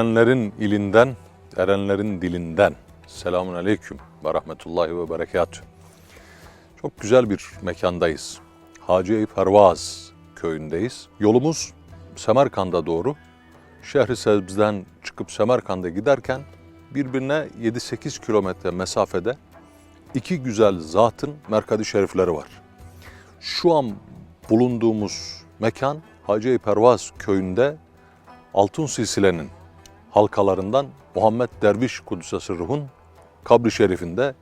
Erenlerin ilinden, erenlerin dilinden. Selamun aleyküm ve rahmetullahi ve berekatüh. Çok güzel bir mekandayız. Hacı Eyüp Hervaz köyündeyiz. Yolumuz Semerkand'a doğru. Şehri Sebz'den çıkıp Semerkand'a giderken birbirine 7-8 kilometre mesafede iki güzel zatın merkadi şerifleri var. Şu an bulunduğumuz mekan Hacı Eyüp Hervaz köyünde Altın Silsile'nin halkalarından Muhammed Derviş Kudüs'e ruhun kabri şerifinde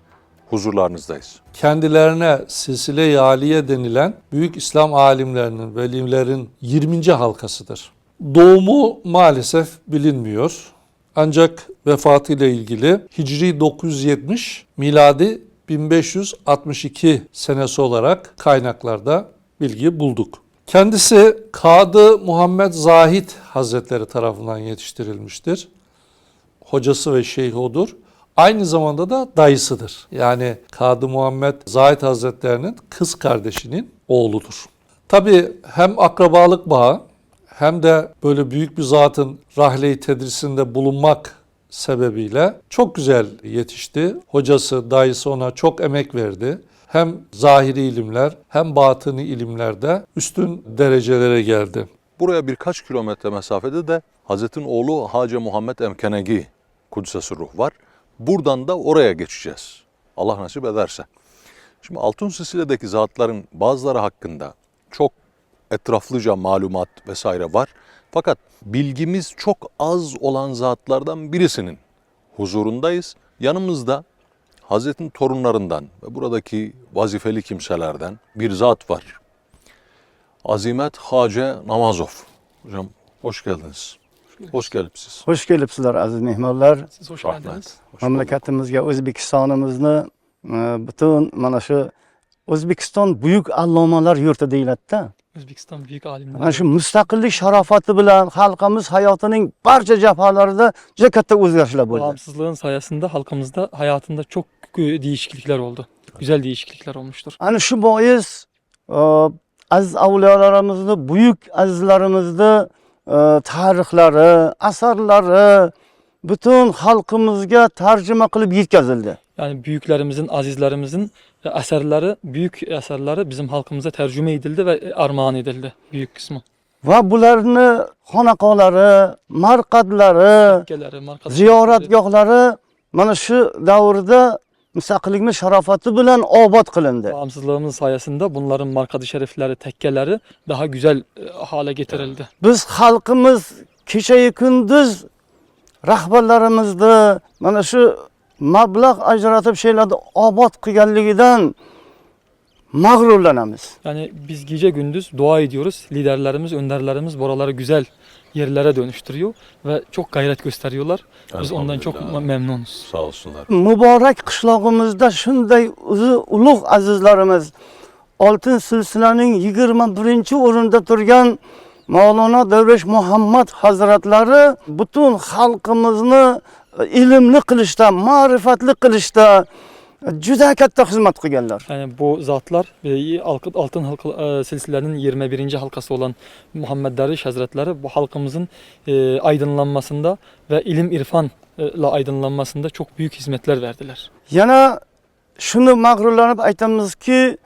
huzurlarınızdayız. kendilerine silsile-i aliye denilen büyük İslam alimlerinin, velilerin 20. halkasıdır. Doğumu maalesef bilinmiyor. Ancak vefatıyla ilgili Hicri 970, miladi 1562 senesi olarak kaynaklarda bilgi bulduk. Kendisi Kadı Muhammed Zahid Hazretleri tarafından yetiştirilmiştir hocası ve şeyhi odur. Aynı zamanda da dayısıdır. Yani Kadı Muhammed Zahid Hazretlerinin kız kardeşinin oğludur. Tabi hem akrabalık bağı hem de böyle büyük bir zatın rahle-i tedrisinde bulunmak sebebiyle çok güzel yetişti. Hocası, dayısı ona çok emek verdi. Hem zahiri ilimler hem batıni ilimlerde üstün derecelere geldi. Buraya birkaç kilometre mesafede de Hazretin oğlu Hacı Muhammed Emkenegi Kudüs'e ruh var. Buradan da oraya geçeceğiz. Allah nasip ederse. Şimdi Altın Sisile'deki zatların bazıları hakkında çok etraflıca malumat vesaire var. Fakat bilgimiz çok az olan zatlardan birisinin huzurundayız. Yanımızda Hazretin torunlarından ve buradaki vazifeli kimselerden bir zat var. Azimet Hace Namazov. Hocam hoş geldiniz. Hoş geldiniz. Xush kelibsizlar aziz mehmonlar. Siz hoş Rahmet. geldiniz. Hoş. Mamlakatimizga, O'zbekistonimizni e, butun mana shu O'zbekiston buyuk allomalar yurti deyiladi-da. Özbekistan büyük alimleri. Mana shu mustaqillik sharofati bilan xalqimiz hayotining barcha jabhalarida juda katta o'zgarishlar bo'ldi. Bağımsızlığın sayesinde halkımızda hayatında çok e, değişiklikler oldu. Güzel değişiklikler olmuştur. Ana shu bois e, aziz avliyolarimizni, buyuk azizlarimizni e, tarixlari, asarlari butun xalqimizga tarjima qilib yetkazildi. Yani büyüklerimizin, azizlerimizin e, eserleri, büyük eserleri bizim halkımıza tercüme edildi ve armağan edildi büyük kısmı. va bularni xonaqolari, markası. ziyoratgohlari mana shu davrda mustaqillikni sharofati bilan obod qilindi. Bağımsızlığımız sayesinde bunların markadı şerifleri, tekkeleri daha güzel e, hale getirildi. Biz xalqimiz kechayu kunduz rahbarlarimizni mana shu mablag' ajratib şeylarni obod qilganligidan mag'rurlanamiz. Yani biz gece gündüz dua ediyoruz. Liderlerimiz, önderlerimiz buraları güzel yerlere dönüştürüyor ve çok gayret gösteriyorlar. Biz ondan çok memnunuz. Sağ olsunlar. muborak qishlog'imizda shunday o'zi ulug' azizlarimiz oltin silsilaning yigirma birinchi o'rinda turgan mavlono davrish muhammad hazratlari ilmli qilishda ma'rifatli qilishda juda katta xizmat qilganlar Yani bu zatlar ve Altın Altın halka, e, silsilenin 21. halkası olan Muhammed Derviş Hazretleri bu halkımızın e, aydınlanmasında ve ilim irfanla aydınlanmasında çok büyük hizmetler verdiler. yana shuni mag'rurlanib aytamizki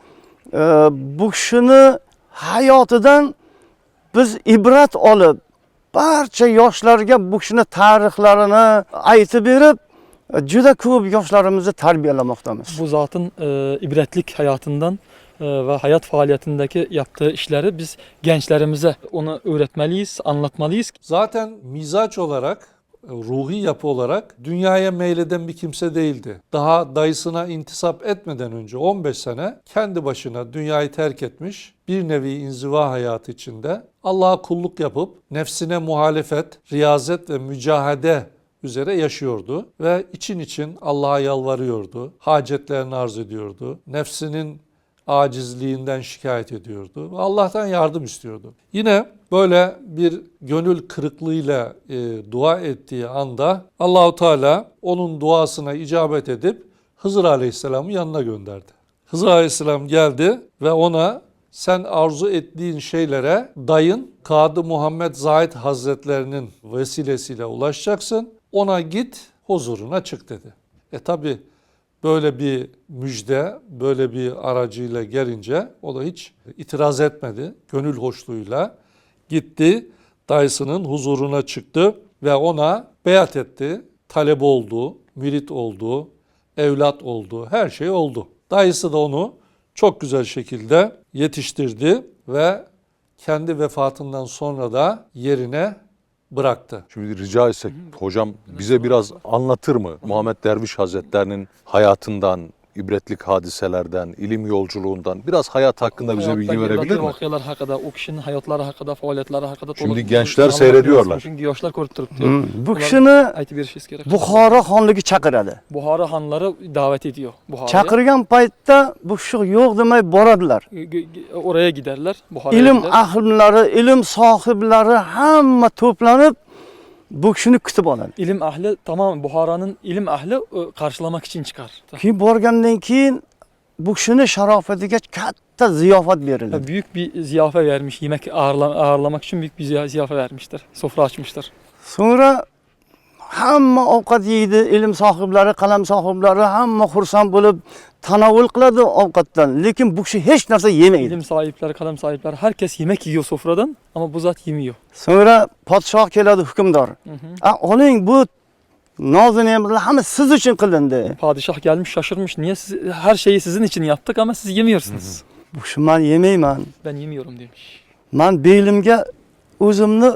e, bu kishini hayotidan biz ibrat olib barcha yoshlarga bu kishini tarixlarini aytib berib e, juda ko'p yoshlarimizni tarbiyalamoqdamiz Bu zatın e, ibretlik hayatından e, ve hayat faaliyetindeki yaptığı işleri biz gençlerimize onu öğretmeliyiz, anlatmalıyız. Zaten mizaç olarak, ruhi yapı olarak dünyaya meyleden bir kimse değildi. Daha dayısına intisap etmeden önce 15 sene kendi başına dünyayı terk etmiş, bir nevi inziva hayatı içinde Allah'a kulluk yapıp nefsine muhalefet, riyazet ve mücahede üzere yaşıyordu ve için için Allah'a yalvarıyordu, hacetlerini arz ediyordu, nefsinin acizliğinden şikayet ediyordu Allah'tan yardım istiyordu. Yine böyle bir gönül kırıklığıyla e, dua ettiği anda Allahu Teala onun duasına icabet edip Hızır Aleyhisselam'ı yanına gönderdi. Hızır Aleyhisselam geldi ve ona sen arzu ettiğin şeylere dayın Kadı Muhammed Zahid Hazretlerinin vesilesiyle ulaşacaksın. Ona git huzuruna çık dedi. E tabi böyle bir müjde, böyle bir aracıyla gelince o da hiç itiraz etmedi. Gönül hoşluğuyla gitti, dayısının huzuruna çıktı ve ona beyat etti. Talep oldu, mürit oldu, evlat oldu, her şey oldu. Dayısı da onu çok güzel şekilde yetiştirdi ve kendi vefatından sonra da yerine bıraktı. Şimdi rica etsek hocam bize biraz anlatır mı? Muhammed Derviş Hazretlerinin hayatından, ibretlik hadiselerden, ilim yolculuğundan biraz hayat hakkında bize bilgi verebilir mi? Vakıyalar hakkında, o kişinin hayatları hakkında, faaliyetleri hakkında. Şimdi anlatıyoruz. seyrediyorlar. Çünkü yoshlar ko'rib turibdi. Hmm, bu kishini buxoro xonligi chaqiradi Buxoro xonlari da'vat ediyor Buxoroga. chaqirgan paytda bu kishi yo'q demay boradilar Oraya giderler. Buxoroga ilm ahllari ilm sohiblari hamma to'planib bu kishini kutib oladi İlim ahli tamam Buxoroning ilm ahli e, qarşılamak için çıkar. keyin borgandan keyin bu kishini sharofatiga katta ziyofat beriladi Büyük bir ziyafe vermiş. Yemek ağırla- ağırlamak için büyük bir ziya- ziyafe vermiştir. Sofra açmıştır. so'ngra hamma ovqat yeydi ilm sohiblari qalam sohiblari hamma xursand bo'lib tanovul qiladi ovqatdan lekin bu kishi hech narsa yemaydi İlim sahipleri, kalem sahipleri herkes yemek yiyor sofradan ama bu zat yemiyor. so'ngra podshoh keladi hukmdor Hı hı. "A, oling bu nozi ne'matlar hamma siz uchun qilindi Padişah gelmiş şaşırmış. Niye siz, her şeyi sizin için yaptık ama siz yemiyorsunuz. bu kishi man yemayman Ben yemiyorum demiş. man belimga o'zimni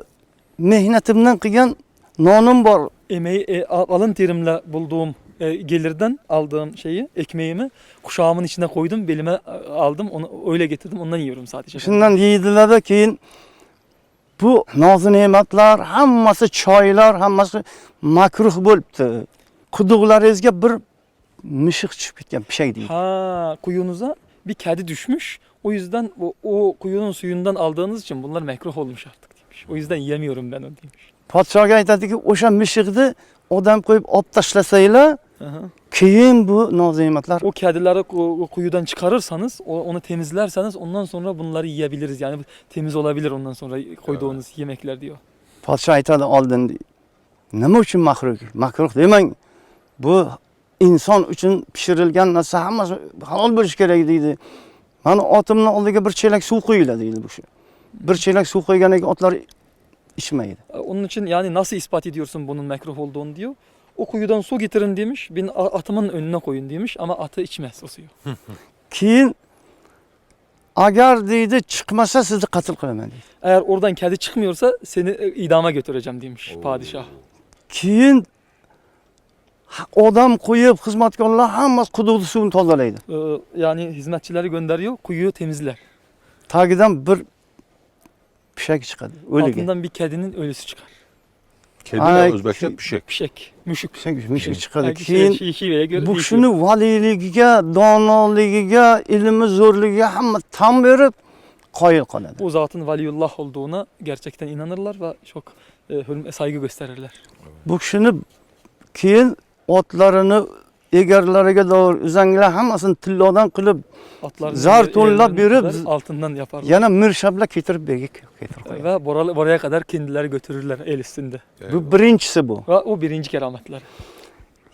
mehnatimdan qilgan nonim bor Emeği, e, al- alın terimle bulduğum e, gelirden aldığım şeyi, ekmeğimi kuşağımın içine koydum, belime e, aldım, onu öyle getirdim, ondan yiyorum sadece. shundan yeydilarda keyin bu nozi ne'matlar hammasi choylar hammasi makruh bo'libdi quduqlaringizga bir mishiq tushib ketgan pishak deydi Ha, kuyunuza bir kedi düşmüş. O yüzden o, o kuyunun suyundan aldığınız için bunlar mekruh olmuş artık demiş. O yüzden yemiyorum ben onu demiş. podshohga aytadiki o'sha mishiqni odam qo'yib olib tashlasanglar keyin bu nozi ne'matlar O o kuyudan çıkarırsanız, onu temizlerseniz ondan sonra bunları yiyebiliriz. Yani temiz olabilir ondan sonra koyduğunuz yemekler diyor. podshoh aytadi oldin nima uchun makruh makruh demang bu inson uchun pishirilgan narsa hammasi halol bo'lishi kerak deydi mani otimni oldiga bir chelak suv qo'yinglar deydi bu kishi bir suv qo'yganidan keyin otlar ichmaydi E, Onun için yani nasıl ispat ediyorsun bunun mekruh olduğunu diyor. O kuyudan su getirin demiş. Bin atımın önüne koyun demiş ama atı içmez o suyu. keyin agar deydi chiqmasa sizni qatl qilaman deydi Eğer oradan kedi çıkmıyorsa seni e, idama götüreceğim demiş padişah. keyin odam qo'yib xizmatkorlar hammasi quduqni suvini tozalaydi Ee, yani hizmetçileri gönderiyor, kuyuyu temizler. tagidan bir pishak chiqadi o'ligi Altından bir kedinin ölüsü çıkar. Kedi Ay, de Özbekçe ki- pişek. Pişek, müşük. mushuk chiqadi Belki keyin şey, bu değişiyor. kishini valiyligiga donoligiga ilmi zo'rligiga hamma tan berib qoyil qoladi Bu zatın valiyullah olduğuna gerçekten inanırlar ve çok e, saygı gösterirler. bu kishini keyin otlarini egarlariga uzanglar hammasini tillodan qilib Atlar Zar to'nlab berib, altından yaparlar. yana mirshablab ketirib berga ketirib qo'yadi Ve bora- oraya kadar kendileri götürürler el üstünde. bu birinchisi bu Ve o birinci kerametler.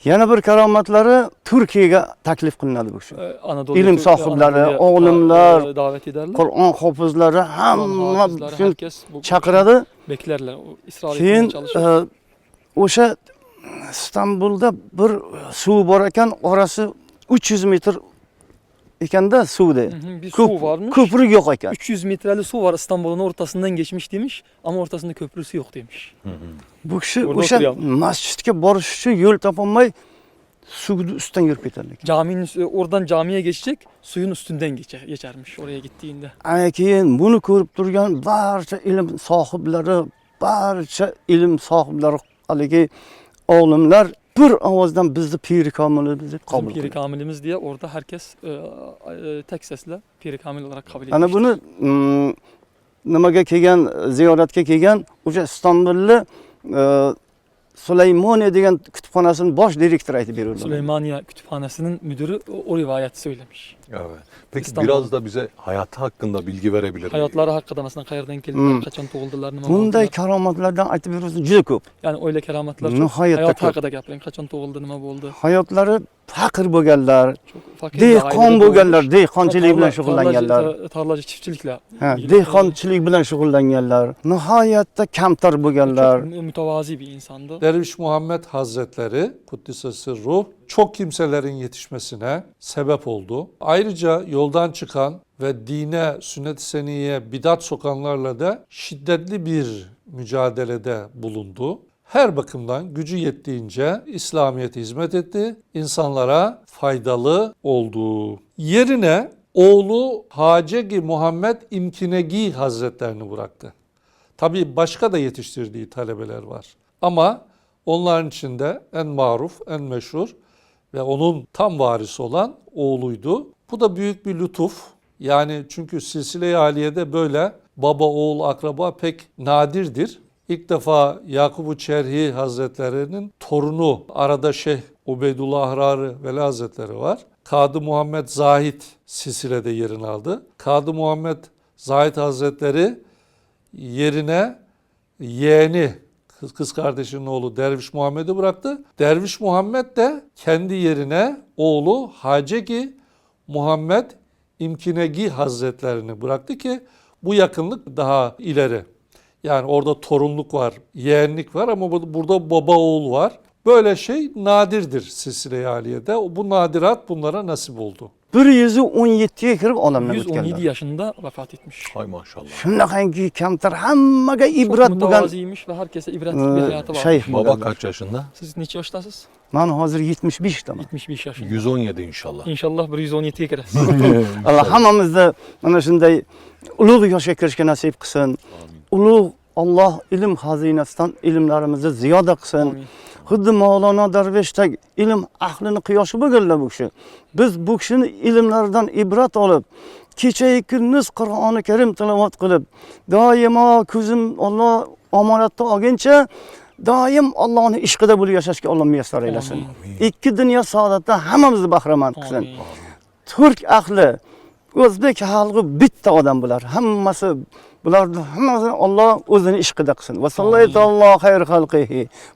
yana bir karomatlari turkiyaga taklif qilinadi bu kishi Ee, Anadolu İlim sahiplari, olimlar, davet ederler. qur'on hofizlari Kur'an hamma chaqiradi ısrar keyin e, o'sha istanbulda bir suv bor ekan orasi 300 metr ekanda suvda Hı hı, bir Köp- su varmış. ko'prik yo'q ekan 300 metreli su var İstanbul'un ortasından geçmiş demiş ama ortasında köprüsü yok demiş. bu kishi Orada o'sha masjidga borish uchun yo'l topolmay suvni yurib ketadi ekan Caminin oradan camiye geçecek suyun üstünden geçer, geçermiş oraya gittiğinde. ana keyin buni ko'rib turgan barcha ilm sohiblari barcha ilm sohiblari haligi olimlar bir ovozdan bizni piri komilimizni Bizim qabul Piri Kamilimiz diye orada herkes e, e, tek sesle Piri Kamil olarak kabul etmiş. ana buni mm, nimaga kelgan ziyoratga kelgan o'sha istanbulni e, Süleymaniye degan kutubxonasini bosh direktori aytib berurlar. Süleymaniye Kütüphanesi'nin müdürü o, o rivayeti söylemiş. Evet. Peki İstanbul. biraz da bize hayatı hakkında bilgi verebilir miyim? Hayatları hakkında mesela qayerden geldiler, Hmm. kaçan doğuldular, nima Bunday karomatlardan aytib beruvchi juda ko'p. Yani öyle kerametler çok. Hayat haqida gapiring, qachon tug'ildi, nima bo'ldi. Hayotlari bo'lganlar, fakir bir dehqon bo'lganlar, dehqonchilik bilan shug'ullanganlar. tarlacı- Tarlacı çiftçilikle. Ha, dehqonchilik bilan shug'ullanganlar. Nihoyatda kamtar bo'lganlar. Çok mütevazi bir insandı. Derviş Muhammed Hazretleri Kuddisesi Ruh çok kimselerin yetişmesine sebep oldu. Ayrıca yoldan çıkan ve dine, sünnet-i seniyye bidat sokanlarla da şiddetli bir mücadelede bulundu. Her bakımdan gücü yettiğince İslamiyet'e hizmet etti. insanlara faydalı oldu. Yerine oğlu Hacegi Muhammed İmkinegi Hazretlerini bıraktı. Tabii başka da yetiştirdiği talebeler var. Ama onların içinde en maruf, en meşhur ve onun tam varisi olan oğluydu. Bu da büyük bir lütuf. Yani çünkü silsile-i haliyede böyle baba oğul akraba pek nadirdir. İlk defa Yakubu Çerhi Hazretleri'nin torunu arada Şeyh Ubeydullah Ahrarı Veli Hazretleri var. Kadı Muhammed Zahid silsilede yerini aldı. Kadı Muhammed Zahid Hazretleri yerine yeğeni kız kardeşinin oğlu Derviş Muhammed'i bıraktı. Derviş Muhammed de kendi yerine oğlu Hacegi Muhammed İmkinegi Hazretlerini bıraktı ki bu yakınlık daha ileri. Yani orada torunluk var, yeğenlik var ama bu- burada baba oğul var. Böyle şey nadirdir Silsile-i Aliye'de. Bu nadirat bunlara nasip oldu. 117 ga kirib olamdan 117 o'tganlar. yaşında vefat etmiş. Hay maşallah. Shunaqangi kamtar hammaga Çok ibrat bo'lgan mütevaziymiş ve herkese ibretlik bir hayatı var. shayx Baba kaç yaşında? Siz neçe yaştasınız? Men hozir 75 daman. 75 yaşında. 117 inşallah. İnşallah bir 117'ye kirasiz. alloh hammamizni mana shunday ulug' yoshga kirishga nasib qilsin ulug' olloh ilm xazinasidan ilmlarimizni ziyoda qilsin Amin. xuddi mavlono darveshdek ilm ahlini quyoshi bo'lganlar bu kishi biz bu kishini ilmlaridan ibrat olib kechayu kunduz qur'oni karim tilovat qilib doimo ko'zim olloh omonatda olguncha doim ollohni ishqida bo'lib yashashga alloh muyassar aylasin ikki dunyo saodatdan hammamizni bahramand qilsin turk ahli o'zbek xalqi bitta odam bular. Hammasi bularni hammasini olloh o'zini ishqida qilsin.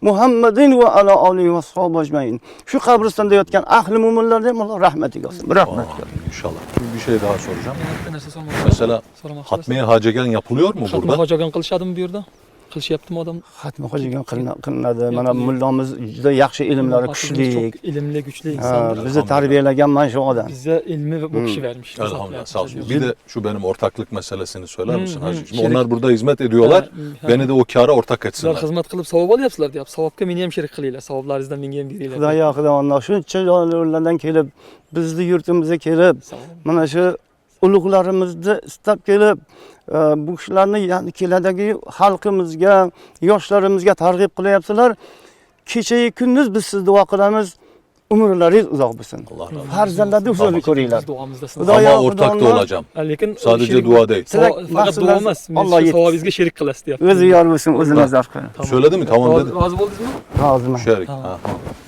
Muhammadin va ala alihi va ajmain shu qabristonda yotgan ahli mo'minlarni ham alloh rahmatiga olsin. Rahmat. Amin, İnşallah. Bir, bir şey daha soracağım. Mesela sormak Hatmiye Hacegen yapılıyor mu Hatmi burada? hocagan qilishadimi bu yerda? Qilishyaptimi odam? xatmi hojigan qilinadi mana mullomiz juda yaxshi ilmlari kuchli Çok ilimli, güçlü Ha, insandır. bizni tarbiyalagan mana shu odam Bize ilmi ve bu kişi vermiş. Elhamdülillah sağ olsun. Bir de şu benim ortaklık meselesini söyler misin Hacı? Şimdi onlar burada hizmet ediyorlar. Beni de o kâra ortak Sizlar etsinler. xizmat qilib savob olyapsizlar deyapti. Savobga meni ham sherik qilinglar. Savoblaringizdan menga ham beringlar. xudoyo xudo shuncha yo'llardan kelib bizni yurtimizga kelib mana shu ulug'larimizni istab kelib e, bu kishilarni yani keladagi xalqimizga yoshlarimizga targ'ib qilyapsizlar kechayu kunduz biz sizni duo qilamiz umrlaringiz uzoq bo'lsin Allah razı olsun. farzandlarni huzurni ko'ringlar Xudoyo, Ama ortak da Xudono- olacağım. Lekin Sadece sherik- dua Savo- Faqat duo emas. Yetsin. savobingizga sherik qilasiz deyapti. o'zi yor bo'lsin o'zi nazar qilin Tamam. Söyledi mi? Tamam Rozi dedi. rozi bo'ldingizmi? roziman Şerik. Tamam. Ha,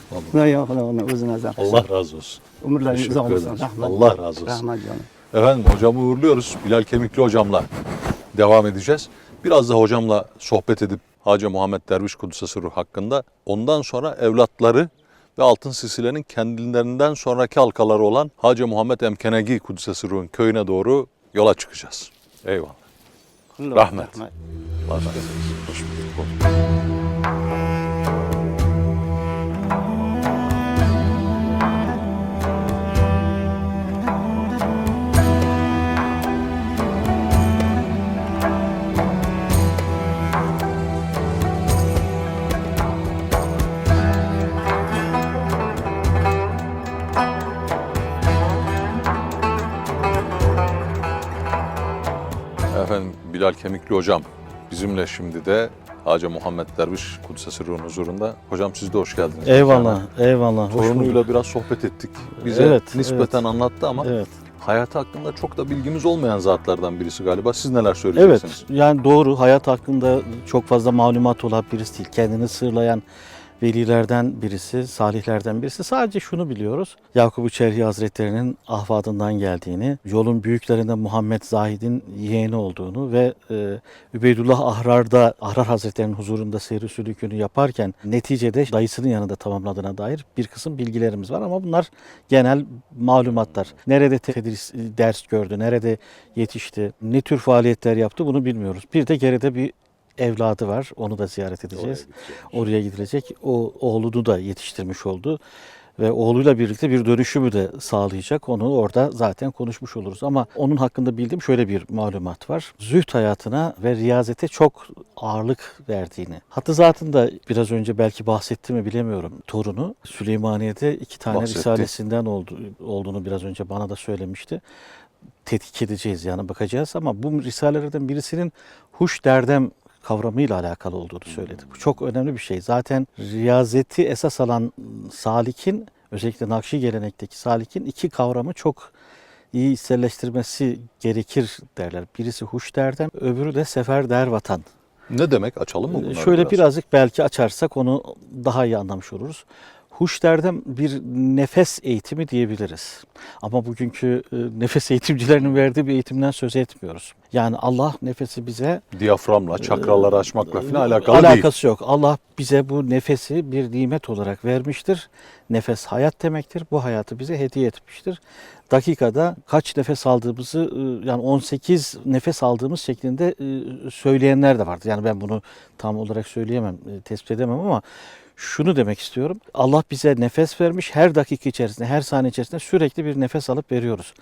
tamam. xudoyo xudono o'zi nazar qilsin Allah razı olsun. umrlaringiz uzoq bo'lsin rahmat Allah razı olsun. rahmat jonim Efendim hocamı uğurluyoruz. Bilal Kemikli hocamla devam edeceğiz. Biraz da hocamla sohbet edip Hacı Muhammed Derviş Kudüs'e hakkında ondan sonra evlatları ve Altın Sisile'nin kendilerinden sonraki halkaları olan Hacı Muhammed Emkenegi Kudüs'e Ruh'un köyüne doğru yola çıkacağız. Eyvallah. Rahmet. Razı olsun. Hoş bulduk. Efendim Bilal Kemikli hocam bizimle şimdi de Hacı Muhammed Derviş Kudüs'e Ruh'un huzurunda. Hocam siz de hoş geldiniz. Eyvallah, eyvallah. Hoş bulduk. Torunuyla biraz sohbet ettik. Bize Evet, nispeten evet. anlattı ama Evet. hayatı hakkında çok da bilgimiz olmayan zatlardan birisi galiba. Siz neler Evet, söyleyeceksiniz? yani doğru. Hayat hakkında çok fazla malumat olan birisi değil. Kendini sırlayan, velilerden birisi, salihlerden birisi. Sadece şunu biliyoruz. Yakup-u Çerhi Hazretleri'nin ahvadından geldiğini, yolun büyüklerinden Muhammed Zahid'in yeğeni olduğunu ve e, Übeydullah Ahrar'da, Ahrar Hazretleri'nin huzurunda seyri sülükünü yaparken neticede dayısının yanında tamamladığına dair bir kısım bilgilerimiz var ama bunlar genel malumatlar. Nerede tedris, ders gördü, nerede yetişti, ne tür faaliyetler yaptı bunu bilmiyoruz. Bir de geride bir evladı var. Onu da ziyaret edeceğiz. Oraya gidilecek. O oğlunu da yetiştirmiş oldu. Ve oğluyla birlikte bir dönüşümü de sağlayacak. Onu orada zaten konuşmuş oluruz. Ama onun hakkında bildiğim şöyle bir malumat var. Züht hayatına ve riyazete çok ağırlık verdiğini. Hatta zaten da biraz önce belki bahsetti mi bilemiyorum. Torunu Süleymaniye'de iki tane Bahsetti. risalesinden oldu, olduğunu biraz önce bana da söylemişti tetkik edeceğiz yani bakacağız ama bu risalelerden birisinin huş derdem kavramıyla alakalı olduğunu söyledi. Bu çok önemli bir şey. Zaten riyazeti esas alan salikin özellikle Nakşi gelenekteki salikin iki kavramı çok iyi hisselleştirmesi gerekir derler. Birisi huş derdem, öbürü de sefer der vatan. Ne demek? Açalım mı bunları Şöyle biraz? birazcık belki açarsak onu daha iyi anlamış oluruz. Huş derdem bir nefes eğitimi diyebiliriz. Ama bugünkü e, nefes eğitimcilerinin verdiği bir eğitimden söz etmiyoruz. Yani Allah nefesi bize Diyaframla, çakraları açmakla falan alakalı değil. alakası yok. Allah bize bu nefesi bir nimet olarak vermiştir. Nefes hayat demektir. Bu hayatı bize hediye etmiştir. Dakikada kaç nefes aldığımızı e, yani 18 nefes aldığımız şeklinde e, söyleyenler de vardı. Yani ben bunu tam olarak söyleyemem, e, tespit edemem ama şunu demek istiyorum. Allah bize nefes vermiş. Her dakika içerisinde, her saniye içerisinde sürekli bir nefes alıp veriyoruz.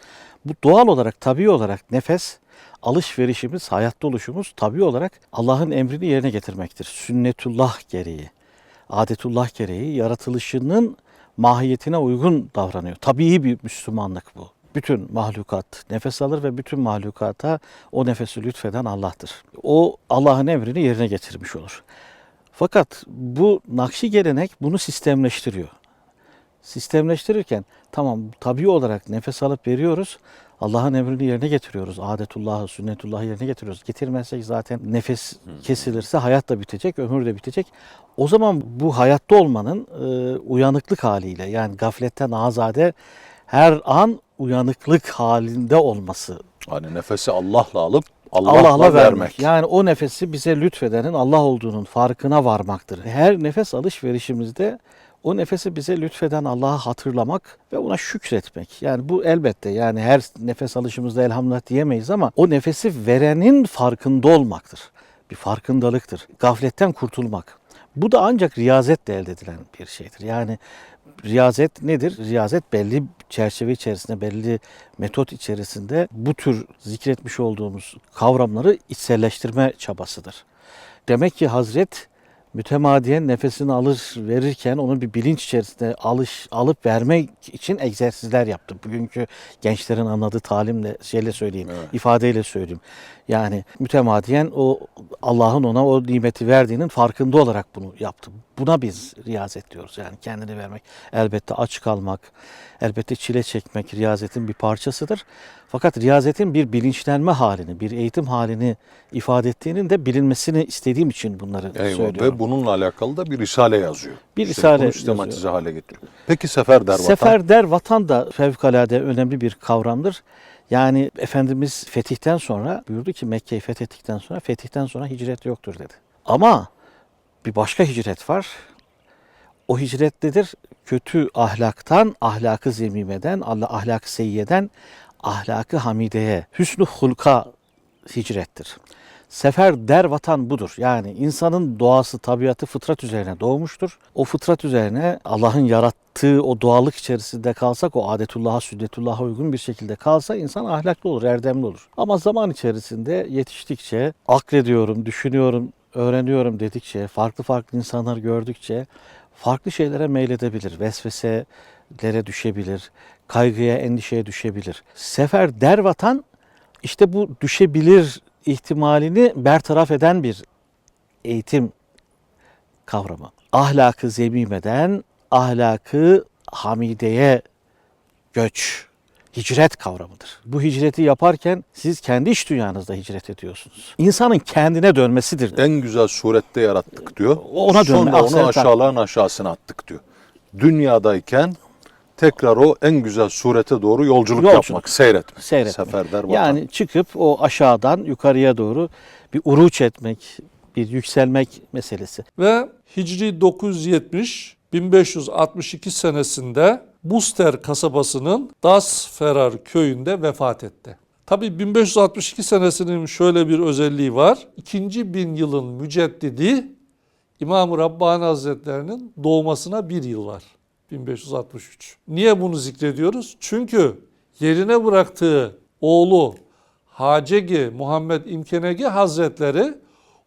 Bu doğal olarak, tabii olarak nefes alışverişimiz, hayatta oluşumuz tabii olarak Allah'ın emrini yerine getirmektir. Sünnetullah gereği, adetullah gereği yaratılışının mahiyetine uygun davranıyor. Tabii bir Müslümanlık bu. Bütün mahlukat nefes alır ve bütün mahlukata o nefesi lütfeden Allah'tır. O Allah'ın emrini yerine getirmiş olur. Fakat bu Nakşi gelenek bunu sistemleştiriyor. Sistemleştirirken tamam tabii olarak nefes alıp veriyoruz. Allah'ın emrini yerine getiriyoruz. Adetullahı, sünnetullahı yerine getiriyoruz. Getirmezsek zaten nefes kesilirse hayat da bitecek, ömür de bitecek. O zaman bu hayatta olmanın e, uyanıklık haliyle yani gafletten azade her an uyanıklık halinde olması Hani nefesi Allah'la alıp Allah'la, Allah'la vermek. vermek. Yani o nefesi bize lütfedenin Allah olduğunun farkına varmaktır. Her nefes alışverişimizde o nefesi bize lütfeden Allah'ı hatırlamak ve ona şükretmek. Yani bu elbette yani her nefes alışımızda elhamdülillah diyemeyiz ama o nefesi verenin farkında olmaktır. Bir farkındalıktır. Gafletten kurtulmak. Bu da ancak riyazetle elde edilen bir şeydir. Yani riyazet nedir? Riyazet belli çerçeve içerisinde, belli metot içerisinde bu tür zikretmiş olduğumuz kavramları içselleştirme çabasıdır. Demek ki Hazret mütemadiyen nefesini alır verirken onu bir bilinç içerisinde alış alıp vermek için egzersizler yaptı. Bugünkü gençlerin anladığı talimle şeyle söyleyeyim, Evet. ifadeyle söyleyeyim. Yani mütemadiyen o Allah'ın ona o nimeti verdiğinin farkında olarak bunu yaptı. Buna biz riyazet diyoruz yani kendini vermek. Elbette aç kalmak, elbette çile çekmek riyazetin bir parçasıdır. Fakat riyazetin bir bilinçlenme halini, bir eğitim halini ifade ettiğinin de bilinmesini istediğim için bunları Eyvah. söylüyorum. Ve bununla alakalı da bir risale yazıyor. Bir İşte risale bunu sistematize yazıyor. hale getiriyor. Peki sefer der vatan? Sefer der vatan da fevkalade önemli bir kavramdır. Yani Efendimiz fetihten sonra buyurdu ki Mekke'yi fethettikten sonra fetihten sonra hicret yoktur dedi. Ama bir başka hicret var. O hicret nedir? Kötü ahlaktan, ahlakı zemimeden, Allah ahlakı seyyeden, ahlakı hamideye, hüsnü hulka hicrettir. Sefer der vatan budur. Yani insanın doğası, tabiatı fıtrat üzerine doğmuştur. O fıtrat üzerine Allah'ın yarattığı o doğallık içerisinde kalsak, o adetullah'a, sünnetullah'a uygun bir şekilde kalsa insan ahlaklı olur, erdemli olur. Ama zaman içerisinde yetiştikçe, akrediyorum, düşünüyorum, öğreniyorum dedikçe, farklı farklı insanlar gördükçe farklı şeylere meyledebilir. Vesveselere düşebilir, kaygıya, endişeye düşebilir. Sefer der vatan işte bu düşebilir ihtimalini bertaraf eden bir eğitim kavramı. Ahlakı zemimeden ahlakı hamideye göç hicret kavramıdır. Bu hicreti yaparken siz kendi iç dünyanızda hicret ediyorsunuz. İnsanın kendine dönmesidir. En güzel surette yarattık diyor. Ona dönme, Sonra onu aşağıların aşağısına attık diyor. Dünyadayken tekrar o en güzel surete doğru yolculuk, Yolculuk. yapmak, seyretmek. Seyretmek. Seferber vatan. Yani çıkıp o aşağıdan yukarıya doğru bir uruç etmek, bir yükselmek meselesi. Ve Hicri 970 1562 senesinde Buster kasabasının Dasferar köyünde vefat etti. Tabi 1562 senesinin şöyle bir özelliği var. İkinci bin yılın müceddidi İmam-ı Rabbani Hazretlerinin doğmasına bir yıl var. 1563. Niye bunu zikrediyoruz? Çünkü yerine bıraktığı oğlu Hacegi Muhammed İmkenegi Hazretleri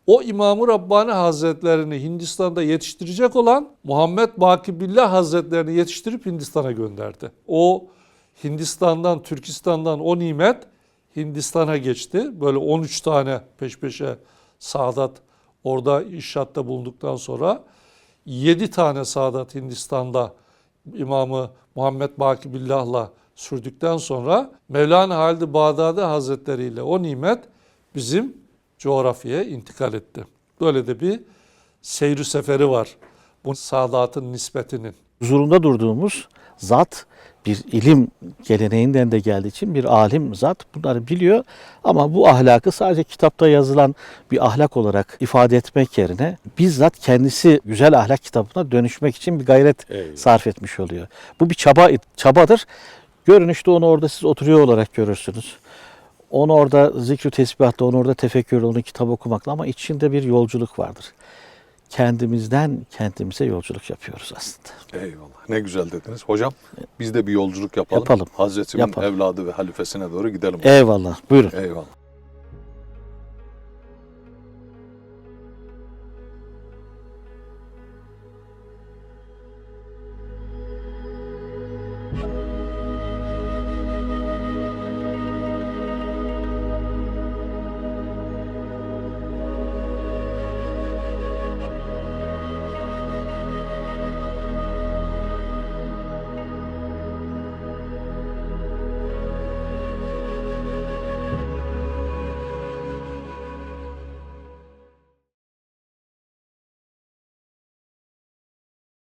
o İmam-ı Rabbani Hazretlerini Hindistan'da yetiştirecek olan Muhammed Baki Billah Hazretlerini yetiştirip Hindistan'a gönderdi. O Hindistan'dan, Türkistan'dan o nimet Hindistan'a geçti. Böyle 13 tane peş peşe Sadat orada inşaatta bulunduktan sonra 7 tane Sadat Hindistan'da İmamı Muhammed Baki Billah'la sürdükten sonra Mevlana Halid-i Bağdadi Hazretleri ile o nimet bizim coğrafyaya intikal etti. Böyle de bir seyri seferi var bu Sadat'ın nispetinin. Huzurunda durduğumuz zat bir ilim geleneğinden de geldiği için bir alim zat bunları biliyor ama bu ahlakı sadece kitapta yazılan bir ahlak olarak ifade etmek yerine bizzat kendisi güzel ahlak kitabına dönüşmek için bir gayret Eyvallah. sarf etmiş oluyor. Bu bir çaba çabadır. Görünüşte onu orada siz oturuyor olarak görürsünüz. Onu orada zikri tesbihatta, onu orada tefekkürle, onu kitap okumakla ama içinde bir yolculuk vardır. Kendimizden kendimize yolculuk yapıyoruz aslında. Eyvallah. Ne güzel dediniz. Hocam biz de bir yolculuk yapalım. Yapalım. Hazretimin Yapalım. evladı ve halifesine doğru gidelim. Eyvallah. Buyurun. Eyvallah.